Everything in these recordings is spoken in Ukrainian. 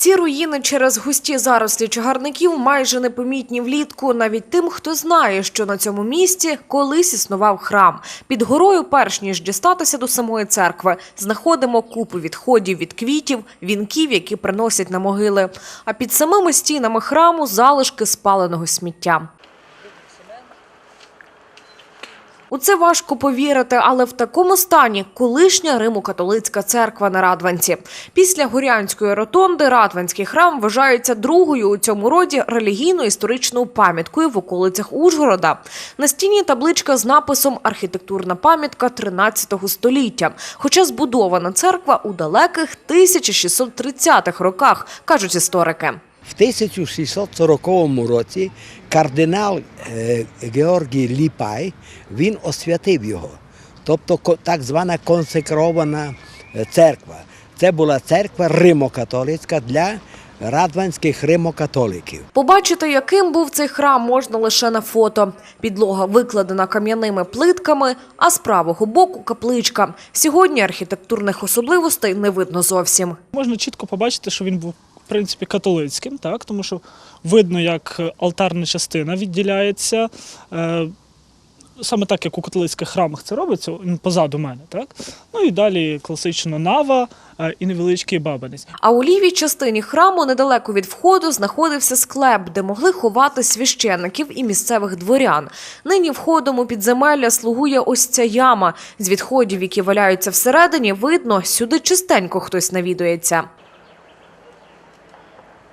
Ці руїни через густі зарослі чагарників майже непомітні влітку навіть тим, хто знає, що на цьому місці колись існував храм. Під горою, перш ніж дістатися до самої церкви, знаходимо купу відходів від квітів, вінків, які приносять на могили. А під самими стінами храму залишки спаленого сміття. У це важко повірити, але в такому стані колишня Римо-католицька церква на Радванці. Після Горянської ротонди Радванський храм вважається другою у цьому роді релігійно-історичною пам'яткою в околицях Ужгорода. На стіні табличка з написом Архітектурна пам'ятка 13 століття. Хоча збудована церква у далеких 1630-х роках, кажуть історики. В 1640 році кардинал е, Георгій Ліпай він освятив його, тобто так звана консекрована е, церква. Це була церква римокатолицька для радванських римокатоликів. Побачити, яким був цей храм, можна лише на фото. Підлога викладена кам'яними плитками, а з правого боку капличка. Сьогодні архітектурних особливостей не видно зовсім. Можна чітко побачити, що він був принципі католицьким, так тому що видно, як алтарна частина відділяється. Е, Саме так, як у католицьких храмах це робиться, позаду мене, так? Ну і далі класично нава е, і невеличкий бабинець. А у лівій частині храму, недалеко від входу, знаходився склеп, де могли ховати священників і місцевих дворян. Нині входом у підземелля слугує ось ця яма. З відходів, які валяються всередині, видно, сюди частенько хтось навідується.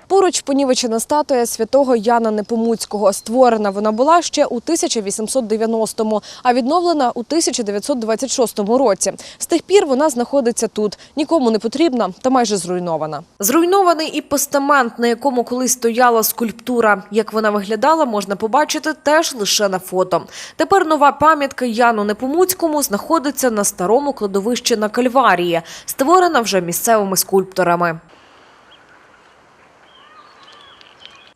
Поруч понівечена статуя святого Яна Непомуцького. Створена вона була ще у 1890-му, а відновлена у 1926 році. З тих пір вона знаходиться тут. Нікому не потрібна та майже зруйнована. Зруйнований і постамент, на якому колись стояла скульптура. Як вона виглядала, можна побачити теж лише на фото. Тепер нова пам'ятка Яну Непомуцькому знаходиться на старому кладовищі на Кальварії, створена вже місцевими скульпторами.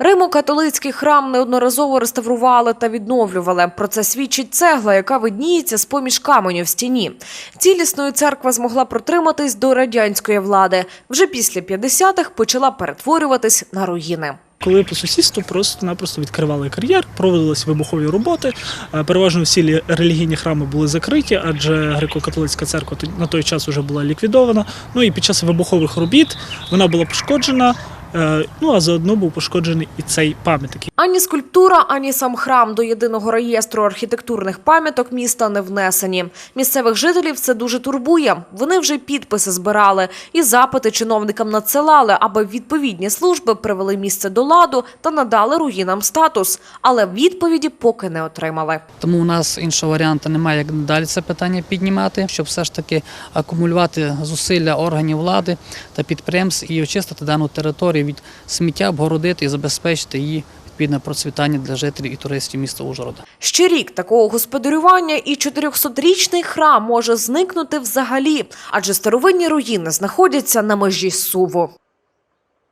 Римо-католицький храм неодноразово реставрували та відновлювали. Про це свідчить цегла, яка видніється з поміж каменю в стіні. Цілісною церква змогла протриматись до радянської влади. Вже після 50-х почала перетворюватись на руїни. Коли по сусідству просто-напросто відкривали кар'єр, проводились вибухові роботи. Е, Переважно всі релігійні храми були закриті, адже греко-католицька церква на той час вже була ліквідована. Ну і під час вибухових робіт вона була пошкоджена. Е, Ну а заодно був пошкоджений і цей пам'ятник. Ані скульптура, ані сам храм до єдиного реєстру архітектурних пам'яток міста не внесені. Місцевих жителів це дуже турбує. Вони вже підписи збирали і запити чиновникам надсилали, аби відповідні служби привели місце до ладу та надали руїнам статус. Але відповіді поки не отримали. Тому у нас іншого варіанту немає, як далі це питання піднімати, щоб все ж таки акумулювати зусилля органів влади та підприємств і очистити дану територію від сміття, обгородити і забезпечити її відповідне процвітання для жителів і туристів міста Ужгорода. Ще рік такого господарювання і 400-річний храм може зникнути взагалі, адже старовинні руїни знаходяться на межі суву.